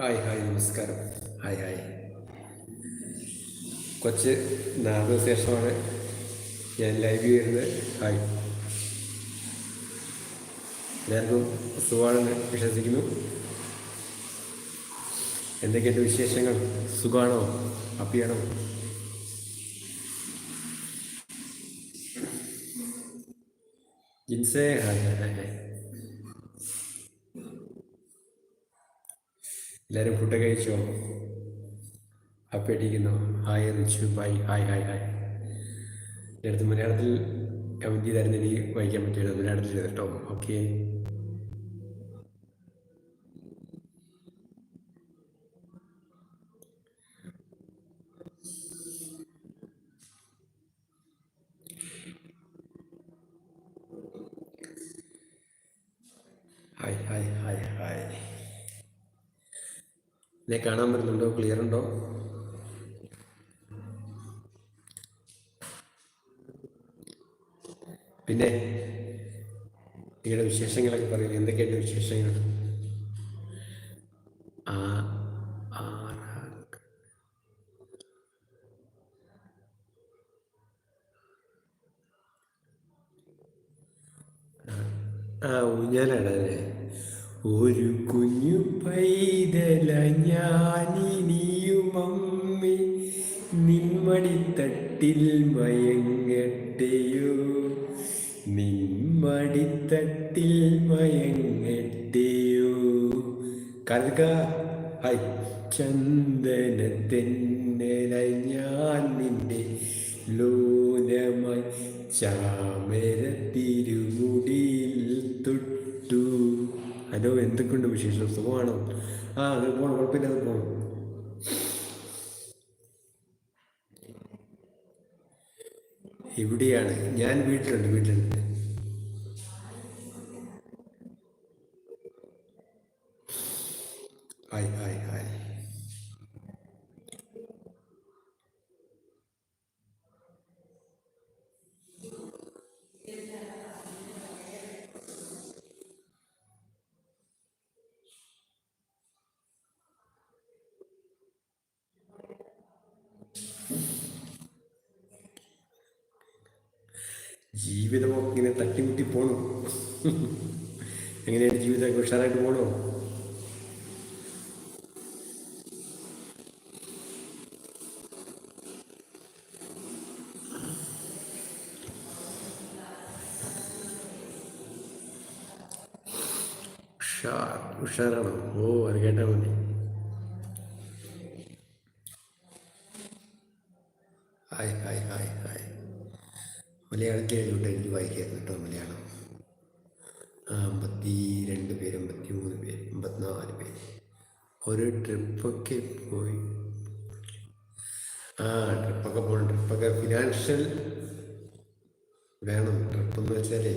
Hi hi നമസ്കാരം. Hi hi. കുറച്ച് നാല് ശേഷമാണ് ഞാൻ ലൈവ് ചെയ്യുന്നത്. ഹായ്. എല്ലാവർക്കും സുഖമാണെന്ന് വിശ്വസിക്കുന്നു. എന്തൊക്കെയുണ്ട് വിശേഷങ്ങൾ? സുഖമാണോ? അപ്പിയാണോ ജിൻസേ ഹായ് ഹായ് ഹായ്. എല്ലാവരും ഫുഡ് കഴിച്ചോ? ഹാപ്പി അടിക്കുന്നു hi Richu. Bye hi hi hi എന്റെ അടുത്ത് മലയാളത്തിൽ കമന്റ് ചെയ്തായിരുന്നു എനിക്ക് വായിക്കാൻ പറ്റിയത് മലയാളത്തിൽ ചെയ്തിട്ടോ? Okay hi hi hi hi എന്നെ കാണാൻ പറ്റുന്നുണ്ടോ? ക്ലിയർ ഉണ്ടോ? പിന്നെ നിങ്ങളുടെ വിശേഷങ്ങളൊക്കെ പറയും. എന്തൊക്കെയുണ്ട് വിശേഷങ്ങൾ? ആ ആ ഊഞ്ഞാലാണ് അല്ലേ ഒരു കുഞ്ഞു പൈതല ഞാനിനിയും അമ്മി. നിന്മടിത്തട്ടിൽ മയങ്ങട്ടെയോ? നിന്മടിത്തട്ടിൽ മയങ്ങട്ടെയോ? കൽക ഹായ് ചന്ദനത്തെന്നല ഞാൻ നിന്റെ ലോലമായി ചാമര ഹലോ എന്തൊക്കെയുണ്ട് വിശേഷം? സുഖമാണോ? ആ അത് പോകണം കുഴപ്പമില്ല അത് പോകണം എവിടെയാണ് ഞാൻ വീട്ടിലുണ്ട് വീട്ടിലുണ്ട്. Hi hi hi. ജീവിതമൊക്കെ ഇങ്ങനെ തട്ടിമുട്ടി പോണു. എങ്ങനെയാണ് ജീവിതമൊക്കെ ഉഷാറായിട്ട് പോണോ? ഉഷാർ ഉഷാറാണോ. ഓ അത് കേട്ടാൽ മതി. Hi hi hi hi. മലയാളത്തിൽ എഴുതിയിട്ട് എനിക്ക് വായിക്കായിരുന്നു കേട്ടോ മലയാളം. അമ്പത്തി രണ്ട് പേര് അമ്പത്തി മൂന്ന് പേര് അമ്പത്തിനാല് പേര്. ഒരു ട്രിപ്പൊക്കെ പോയി. ആ ട്രിപ്പൊക്കെ പോകണം ട്രിപ്പൊക്കെ ഫിനാൻഷ്യൽ വേണം. ട്രിപ്പെന്ന് വെച്ചാലേ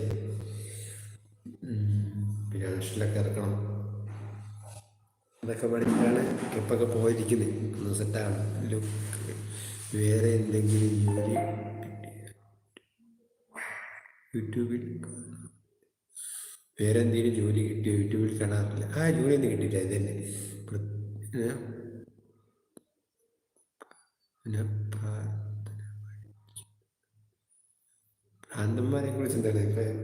ഫിനാൻഷ്യലൊക്കെ ഇറക്കണം. അതൊക്കെ പഠിച്ചിട്ടാണ് ട്രിപ്പൊക്കെ പോയിരിക്കുന്നത് ഒന്ന് സെറ്റാണ് ലുക്ക് വേറെ എന്തെങ്കിലും ജോലി യൂട്യൂബിൽ വേറെ എന്തെങ്കിലും ജോലി കിട്ടിയോ? യൂട്യൂബിൽ കാണാറില്ല. ആ ജോലി ഒന്നും കിട്ടിയില്ല. ഇത് തന്നെ. ഭ്രാന്തന്മാരെ കുറിച്ച് എന്താണ് അഭിപ്രായം?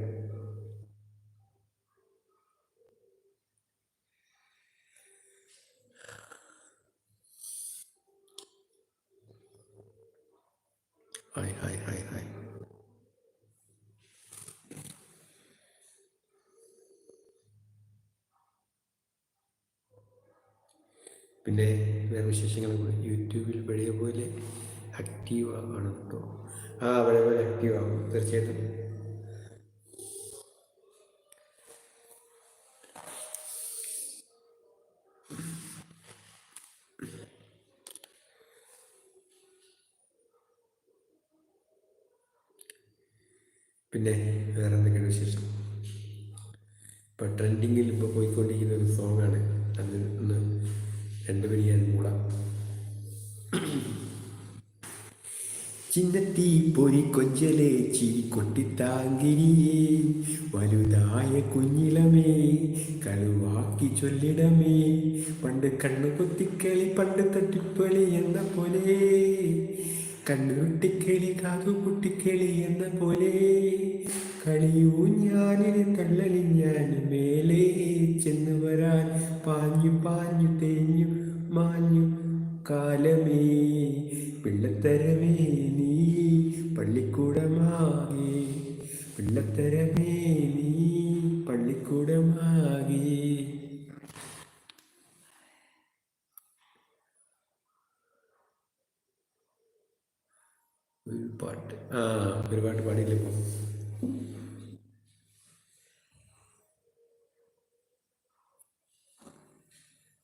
ഹായ് ഹായ് ഹായ് ഹായ് പിന്നെ വേറെ വിശേഷങ്ങൾ കൂടെ. യൂട്യൂബിൽ പഴയ പോലെ ആക്റ്റീവ് ആണ് കേട്ടോ ആ പഴയ പോലെ ആക്റ്റീവ് ആകും തീർച്ചയായിട്ടും. കുഞ്ഞിലമേ കഴിവാക്കി ചൊല്ലിടമേ. പണ്ട് കണ്ണു കുത്തിക്കളി പണ്ട് തട്ടിപ്പളി എന്ന പോലെ. കണ്ണു കുട്ടിക്കളി കാതു കുട്ടിക്കളി എന്ന പോലെ. കളിയൂ ഞാനിന് തള്ളലി ഞാൻ മേലെ. ചെന്ന് വരാൻ പാഞ്ഞു പാഞ്ഞു തേഞ്ഞു മാഞ്ഞു കാലമേ. പിള്ളത്തരമേ നീ പള്ളിക്കൂടമാകെ. പിള്ളത്തരമേ നീ. പള്ളിക്കൂടമാകെ ഒരു പാട്ട്. ആ ഒരു പാട്ട് പാടിയില്ല ഇപ്പം?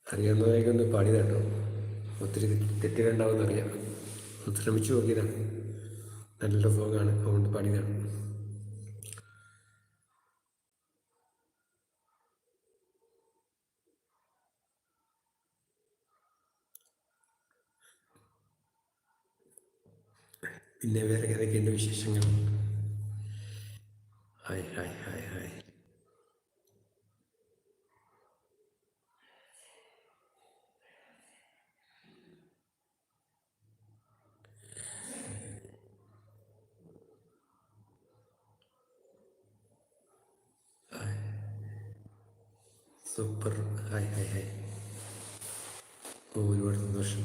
അറിയാവുന്നതായി ഒന്ന് പാടിയതാട്ടോ ഒത്തിരി തെറ്റുകളുണ്ടാവുമെന്ന് അറിയാം. ശ്രമിച്ചു നോക്കിയതാണ്. നല്ല സോങ്ങാണ് അതുകൊണ്ട് പാടിയതാണ്. പിന്നെ വേറെ ഏതൊക്കെയുണ്ട് വിശേഷങ്ങൾ? Hi hi hi hi super hi hi hi ഓ ഒരുപാട് സന്തോഷം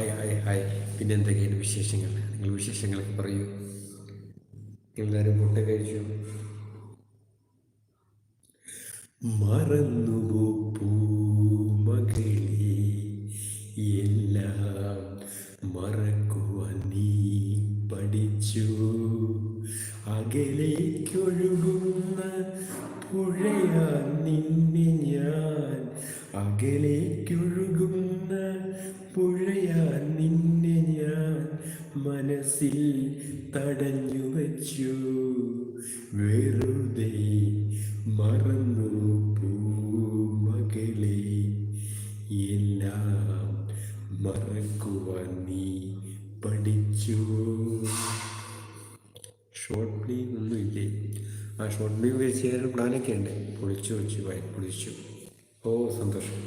ഹായ് ഹായ് ഹായ്. പിന്നെ എന്തൊക്കെയാണ് വിശേഷങ്ങൾ? നിങ്ങൾ വിശേഷങ്ങളൊക്കെ പറയൂ. എല്ലാവരും മുട്ട കഴിച്ചു? മറന്നുപോ വെറുതെ മറന്നു പൂമകളെ. എല്ലാം മറക്കുവാൻ നീ പഠിച്ചു. ഷോർട്ട് ഫിലിം ഒന്നുമില്ലേ? ആ ഷോർട്ട് ഫിലിം ചെയ്യാൻ പ്ലാനൊക്കെ ഉണ്ട്. പൊളിച്ചു വെച്ചു വായി പൊളിച്ചു. ഓ സന്തോഷം.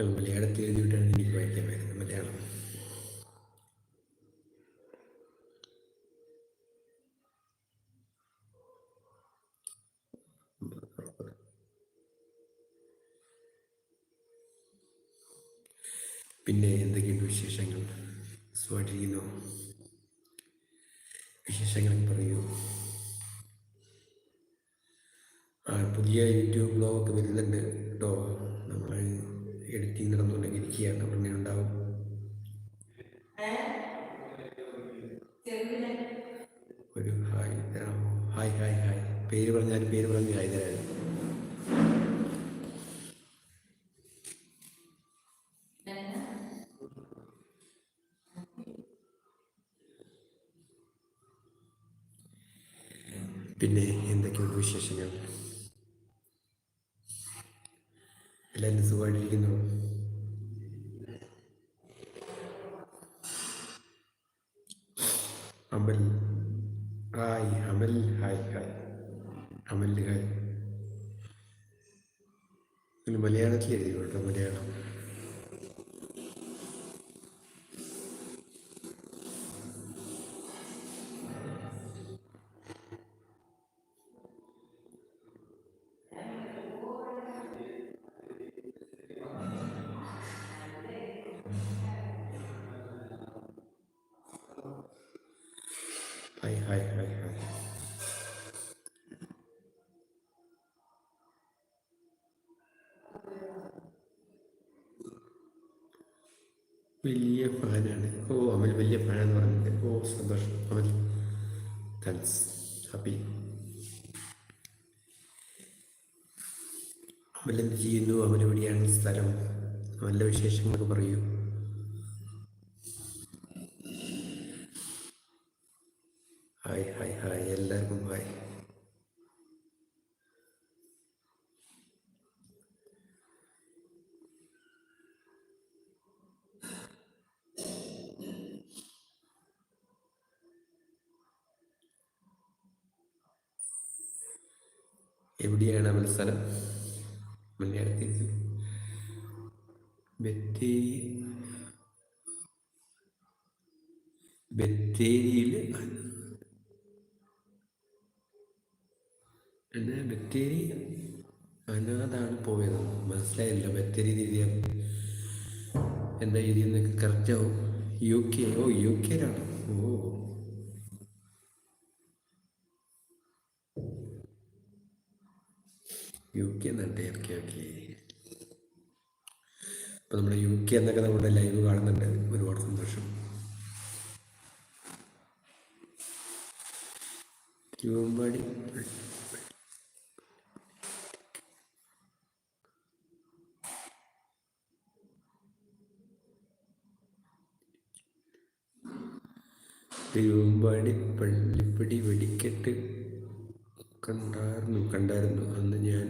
മലയാളത്തിൽ എഴുതിയിട്ടാണ് എനിക്ക് വായിക്കാൻ വരുന്നത് മലയാളം പിന്നെ എന്തൊക്കെയുണ്ട് വിശേഷങ്ങൾ? സുഖമായിട്ടിരിക്കുന്നു? വിശേഷങ്ങൾ പറയൂ. ആ പുതിയ യൂട്യൂബ് ബ്ലോഗൊക്കെ വരുന്നുണ്ട് കേട്ടോ നമ്മൾ എഡിറ്റിംഗ് നടന്നുകൊണ്ടൊക്കെ ഇരിക്കുകയാണ്. ഉടനെ ഉണ്ടാവും. ഒരു ഹായ് ഹായ് ഹായ് ഹായ്. പേര് പറഞ്ഞാലും പേര് പറഞ്ഞ് ഹായ് തരാം വലിയ ഫാനാണ്. ഓ അമൽ വലിയ ഫാനാന്ന് പറഞ്ഞിട്ട്. ഓ സന്തോഷം. അമൽ താങ്ക്സ് ഹാപ്പി. അമൽ എന്ത് ചെയ്യുന്നു? അമൽ എവിടെയാണ്? സ്ഥലം. നല്ല വിശേഷങ്ങളൊക്കെ പറയൂ ഹായ് ഹായ് ഹായ് എല്ലാവർക്കും ഹായ് എവിടെയാണ് അവൻ സ്ഥലം? മലയാളത്തിൽ ബത്തേരി. ബത്തേരിയിൽ എന്നാ ബത്തേരി അനാഥാണ് പോയത്. മനസ്സിലായില്ല ബത്തേരി രീതിയാണ് എന്താ രീതി എന്നൊക്കെ കറക്റ്റ് ആവും? U K. ഓ യു കെയിലാണ്. ഓ. യു കെ എന്നുണ്ട് ഓക്കെ ഓക്കെ അപ്പോൾ നമ്മുടെ യു കെ എന്നൊക്കെ നമ്മുടെ ലൈവ് കാണുന്നുണ്ട്. ഒരുപാട് സന്തോഷം. തിരുവമ്പാടി തിരുവമ്പാടി പള്ളിപ്പടി വെടിക്കെട്ട്. കണ്ടായിരുന്നു കണ്ടായിരുന്നു അന്ന് ഞാൻ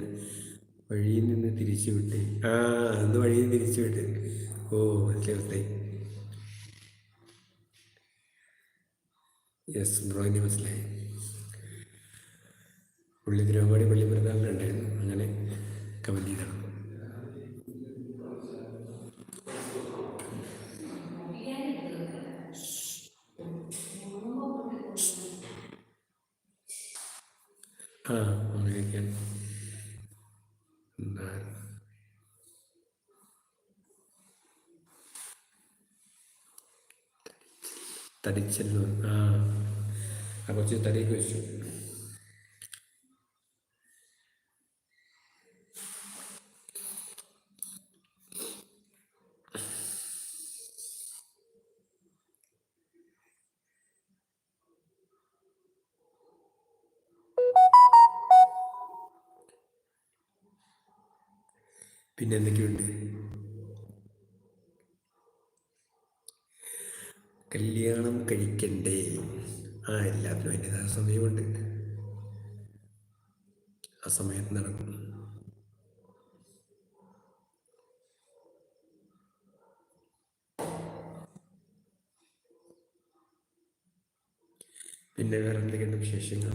വഴിയിൽ നിന്ന് തിരിച്ചു വിട്ടേ ആ അന്ന് വഴിയിൽ നിന്ന് തിരിച്ചു വിട്ട് ഓ മനസ്സിലായി യെസ് ബ്രോയിനെ മനസ്സിലായി. പുള്ളി തിരുവമ്പാടി പള്ളി പെരുന്നാളിനുണ്ടായിരുന്നു അങ്ങനെ കമന്റ് ചെയ്താണ് ആ അങ്ങനെയൊക്കെയാണ് എന്താ തടിച്ചല്ലോ ആ ആ കുറച്ച് തടിയൊക്കെ വെച്ചു പിന്നെ എന്തൊക്കെയുണ്ട്? കല്യാണം കഴിക്കണ്ടേ? ആ എല്ലാത്തിനും അതിന്റെതായ സമയമുണ്ട്. ആ സമയത്ത് നടക്കും. പിന്നെ വേറെ എന്തൊക്കെയുണ്ട് വിശേഷങ്ങൾ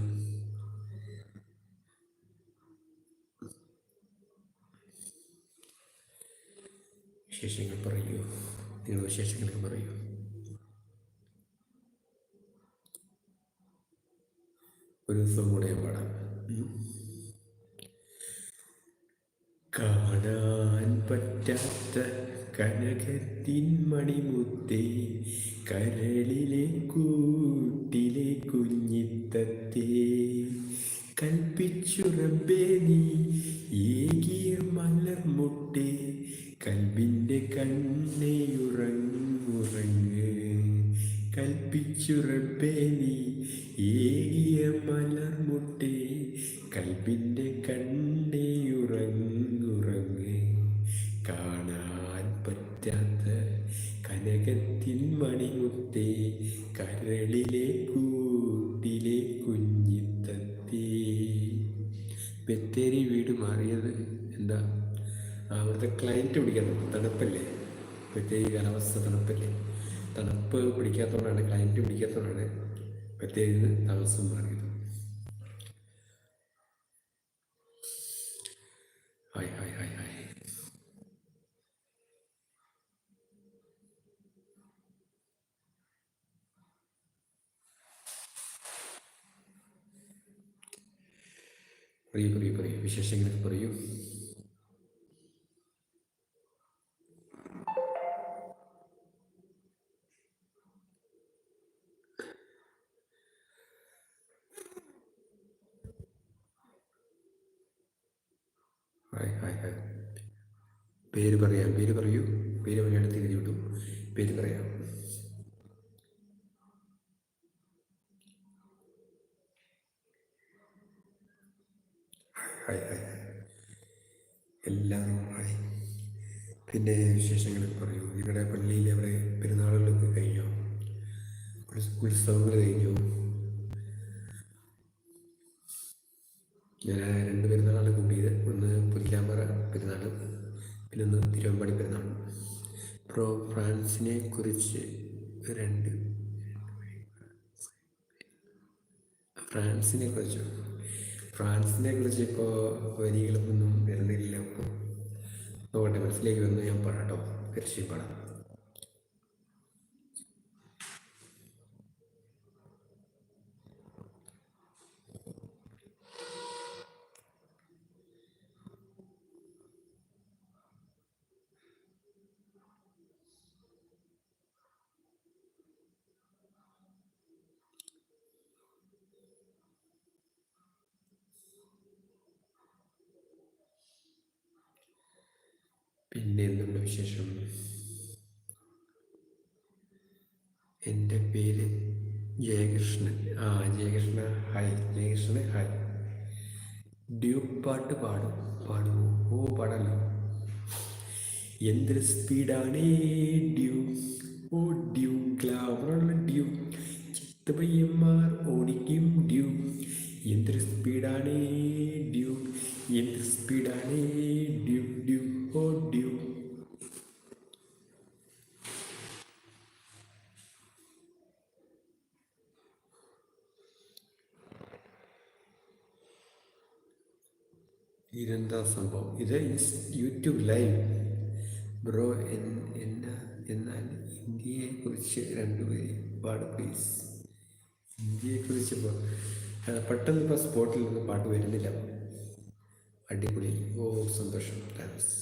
വിശേഷങ്ങൾ പറയൂ നിങ്ങളുടെ വിശേഷങ്ങളൊക്കെ പറയൂ ഒരു ദിവസം കൂടെ പാടാം. കാണാൻ പറ്റാത്ത കനകത്തിൻ മണിമുത്തേ കരളിലെ കൂട്ടിലെ കുഞ്ഞിത്തത്തേ കൽപ്പിച്ചുറമ്പേ നീ ഏകിയ മലർമുട്ടേ കൽബിന്റെ കണ്ണിയുറങ്ങുറങ്ങ് കൽപ്പിച്ചുറപ്പേനി ഏകിയ മലർമുട്ടേ കൽബിന്റെ കണ്ണയുറങ്ങുറങ്ങ് അവിടുത്തെ ക്ലയന്റ് പിടിക്കാൻ തണുപ്പല്ലേ? ബത്തേരി കാലാവസ്ഥ തണുപ്പല്ലേ? തണുപ്പ് പിടിക്കാത്തതുകൊണ്ടാണ് ക്ലയന്റ് പിടിക്കാത്തതുകൊണ്ടാണ് പ്രത്യേകിച്ച് താമസം മാറിയത് ഹായ് ഹായ് ഹായ് ഹായ്. പറയൂ പറയൂ പറയൂ. വിശേഷങ്ങളൊക്കെ പറയൂ ഹായ് ഹായ് ഹായ് പേര് പറയാം പേര് പറയൂ പേര് മലയാളത്തിൽ എഴുതി വിട്ടു പേര് പറയാം ഹായ് ഹായ് എല്ലാവരും ഹായ്. പിന്നെ വിശേഷങ്ങൾ പറയൂ. നിങ്ങളുടെ പള്ളിയിൽ അവിടെ പെരുന്നാളുകളൊക്കെ കഴിഞ്ഞോ. ഉത്സവങ്ങൾ കഴിഞ്ഞു. ഞാൻ രണ്ട് പെരുന്നാളാണ് കൂട്ടിയത് ഒന്ന് പുലിക്കാമ്പറ പെരുന്നാൾ പിന്നെ ഒന്ന് തിരുവമ്പാടി പെരുന്നാൾ പ്രോ ഫ്രാൻസിനെ കുറിച്ച് രണ്ട് ഫ്രാൻസിനെ കുറിച്ച് ഫ്രാൻസിനെ കുറിച്ച് ഇപ്പോൾ വരികളൊന്നും വരുന്നില്ല. നോക്കട്ടെ മനസ്സിലേക്ക് വന്നു ഞാൻ പാടാട്ടോ തീർച്ചയായും പാടാം പിന്നെ എന്തുണ്ട് വിശേഷം എന്റെ പേര് ജയകൃഷ്ണൻ. ആ Jayakrishna. Hi. Jayakrishnan hi. Duke പാട്ട് പാടും. പാടുമോ? ഓ പാടല്ലോ. എന്തൊരു സ്പീഡാണേ ഡ്യൂ ഓ ഡ്യൂ ഗ്ലാമറുള്ള ഡ്യൂ ചിത്തപയ്യന്മാർ ഓടിക്കും ഡ്യൂ എന്തൊരു സ്പീഡാണേ ഡ്യൂ എന്തൊരു സ്പീഡാണേ ഡ്യൂ ഡ്യൂ ഓ ഡ്യൂ ഇതെന്താ സംഭവം? ഇത് യൂട്യൂബ് ലൈവ്. ബ്രോ എന്നാ എന്നാൽ ഇന്ത്യയെക്കുറിച്ച് രണ്ടുപേരെ പാട് പ്ലീസ്. ഇന്ത്യയെക്കുറിച്ച് ഇപ്പോൾ പെട്ടെന്ന് ഇപ്പോൾ സ്പോട്ടിൽ നിന്ന് പാട്ട് വരുന്നില്ല. അടിപൊളി. ഓ സന്തോഷം. താങ്ക്സ്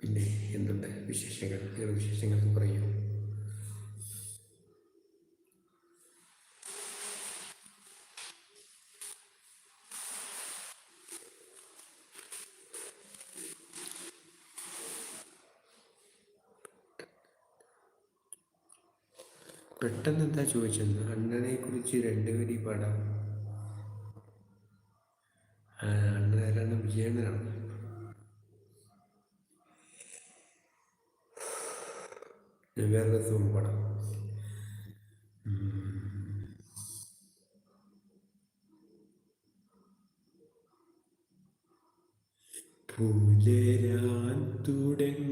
പിന്നെ എന്തുണ്ട് വിശേഷങ്ങൾ? നിങ്ങളുടെ വിശേഷങ്ങൾ പറയൂ പെട്ടെന്ന് എന്താ ചോദിച്ചത്? അണ്ണനെ കുറിച്ച് രണ്ട് വരി പാടാം അണ്ണനാരാണ്? ആരാണ് വിജയണ്ണനാണ് വേറെ സോങ് പാടാം. പുലരാൻ തുടങ്ങുമൊരു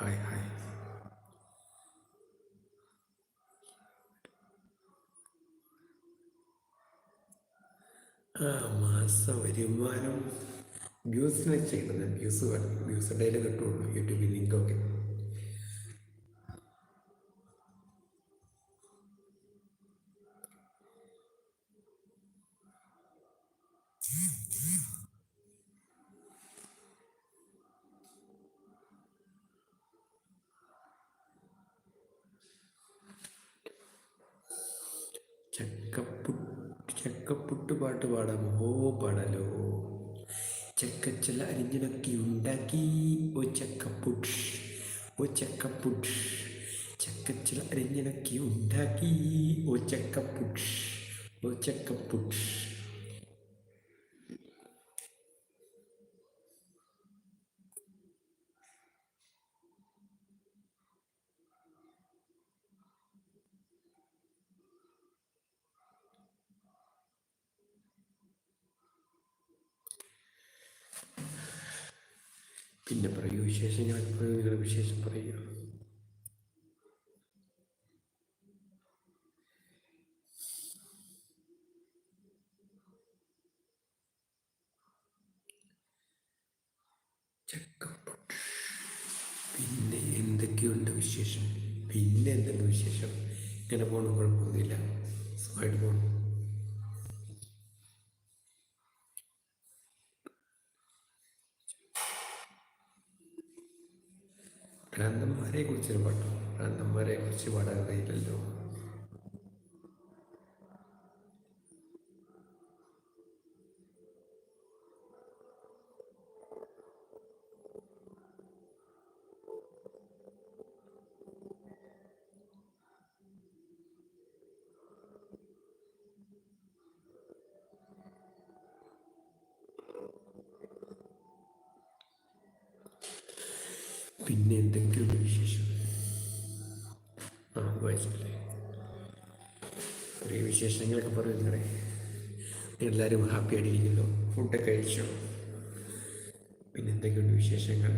ഹായ് ഹായ്. ആ മാസ വരുമാനം വ്യൂസിനെ ചെയ്യുന്നത്. വ്യൂസ് വ്യൂസ് ഇടയിൽ കിട്ടുള്ളൂ. യൂട്യൂബിൽ ലിങ്കൊക്കെ ചക്കപ്പുട്ട് പാട്ട് പാടാമോ ഓ പാടാലോ. ചക്കച്ചില അരിഞ്ഞിടക്കി ഉണ്ടാക്കി. ഓ ചക്കപ്പുട്ട്. ഓ ചക്കപ്പുട്ട്. ചക്കച്ചില അരിഞ്ഞിടക്കി ഉണ്ടാക്കി. ഓ ചക്കപ്പുട്ട്. ഓ ചക്കപ്പുട്ട്. പിന്നെ ഞാൻ നിങ്ങളുടെ വിശേഷം പറയുക. പിന്നെ എന്തൊക്കെയുണ്ട് വിശേഷം? പിന്നെ എന്തുണ്ട് വിശേഷം? ഇങ്ങനെ പോകണം കുഴപ്പമൊന്നുമില്ല. സുഖമായിട്ട് പോകണം ഭ്രാന്തന്മാരെ കുറിച്ചൊരു പാട്ടോ അമ്മമാരെ കുറിച്ച് പാടാൻ കഴിയില്ലല്ലോ പിന്നെ എന്തെങ്കിലും വിശേഷം? ആ വായിച്ചില്ലേ കുറേ വിശേഷങ്ങളൊക്കെ പറയും നിങ്ങളെ എല്ലാവരും ഹാപ്പി ആയിട്ടിരിക്കുന്നു. ഫുഡൊക്കെ കഴിച്ചോ? പിന്നെ എന്തൊക്കെയുണ്ട് വിശേഷങ്ങൾ?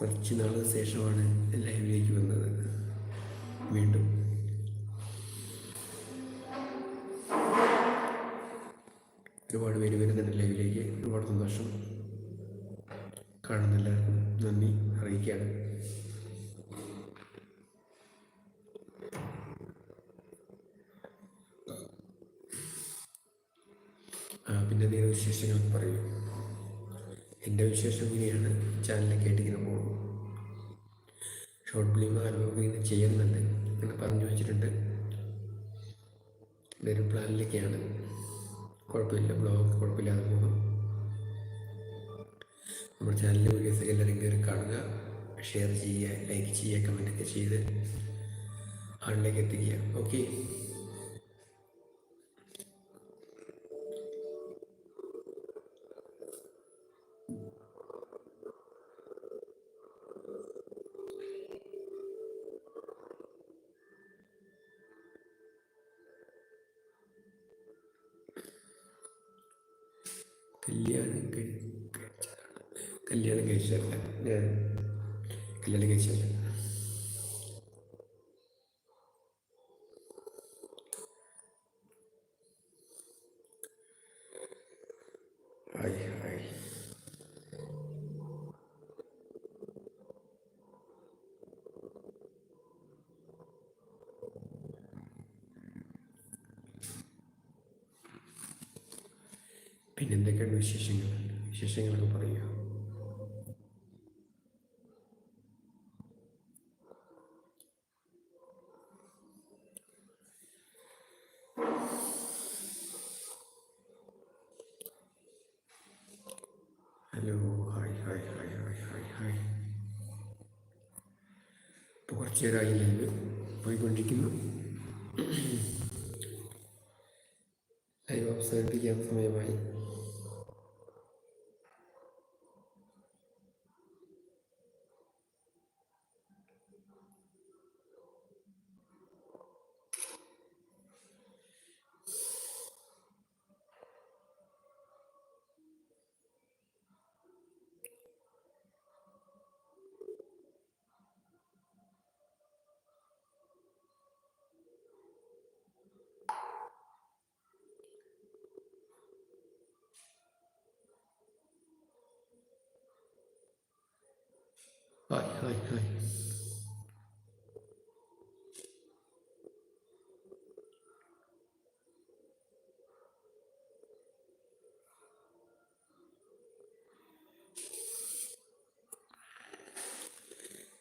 കുറച്ച് നാളിന് ശേഷമാണ് ലൈവിലേക്ക് വന്നത്. വീണ്ടും ഒരുപാട് പേര് വരുന്നുണ്ട് ലൈവിലേക്ക്. ഒരുപാട് സന്തോഷം. കാണുന്ന എല്ലാവർക്കും നന്ദി. അറിയിക്കുകയാണ്. പിന്നെ എന്തെങ്കിലും വിശേഷങ്ങൾ പറയൂ. എന്റെ വിശേഷം ഇങ്ങനെയാണ്. ചാനലിൽ കേട്ടിങ്ങനെ പോകുന്നു ഷോർട്ട് ഫിലിം ആൽബം ഇങ്ങനെ ചെയ്യുന്നുണ്ട്. എന്ന് പറഞ്ഞു വെച്ചിട്ടുണ്ട്. എന്റെ ഒരു പ്ലാനിലൊക്കെയാണ്. കുഴപ്പമില്ല. ബ്ലോഗ് കുഴപ്പമില്ലാതെ പോകും നമ്മുടെ ചാനലിലെ വീഡിയോസൊക്കെ എല്ലാവരും കയറി കാണുക. ഷെയർ ചെയ്യുക ലൈക്ക് ചെയ്യുക കമന്റൊക്കെ ചെയ്ത് ആളിലേക്ക് എത്തിക്കുക. ഓക്കെ കല്യാണം കഴി കഴിച്ചതാണ് കല്യാണം കഴിച്ചതല്ല ഞാൻ കല്യാണം കഴിച്ചതല്ല ഹായ് ഹായ് പിന്നെ എന്തൊക്കെയാണ് വിശേഷങ്ങൾ വിശേഷങ്ങളൊക്കെ പറയുക はいはいはい。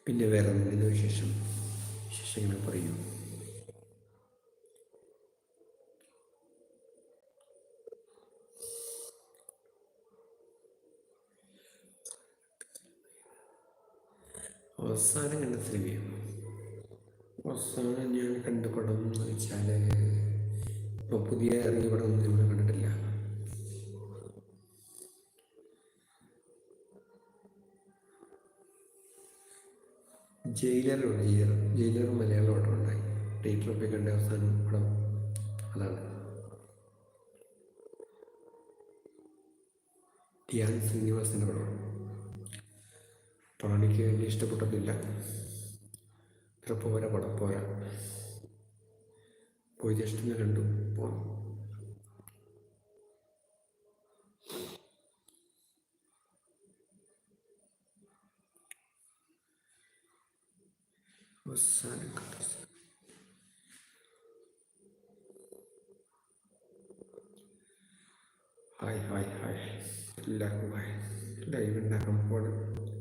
പിന്നെ വേറെ എന്തെങ്കിലും വിശേഷം വിശേഷങ്ങൾ പറയൂ അവസാനം കണ്ട സിനിമയാണ് അവസാനം ഞാൻ കണ്ട പടം എന്ന് വെച്ചാൽ ഇപ്പോൾ പുതിയ ഇറങ്ങിയ പടം ഒന്നും ഇവിടെ കണ്ടിട്ടില്ല. ജയിലറുണ്ട് ജയിലർ ജയിലർ മലയാളം പടം ഉണ്ടായി. തിയേറ്ററിൽ പോയി കണ്ട അവസാനം പടം അതാണ്. ധ്യാൻ ശ്രീനിവാസിന്റെ പടമാണ് പടം എന്നെ ഇഷ്ടപ്പെട്ടതില്ല ഇത്ര പോരാ പടം പോരാ പോയി ജ്യേഷ്ഠനെ കണ്ടു. പോണം. Hi hi hi. എല്ലാവർക്കും ഹായ്. ലൈവ് ഉണ്ടാക്കാൻ പോകണം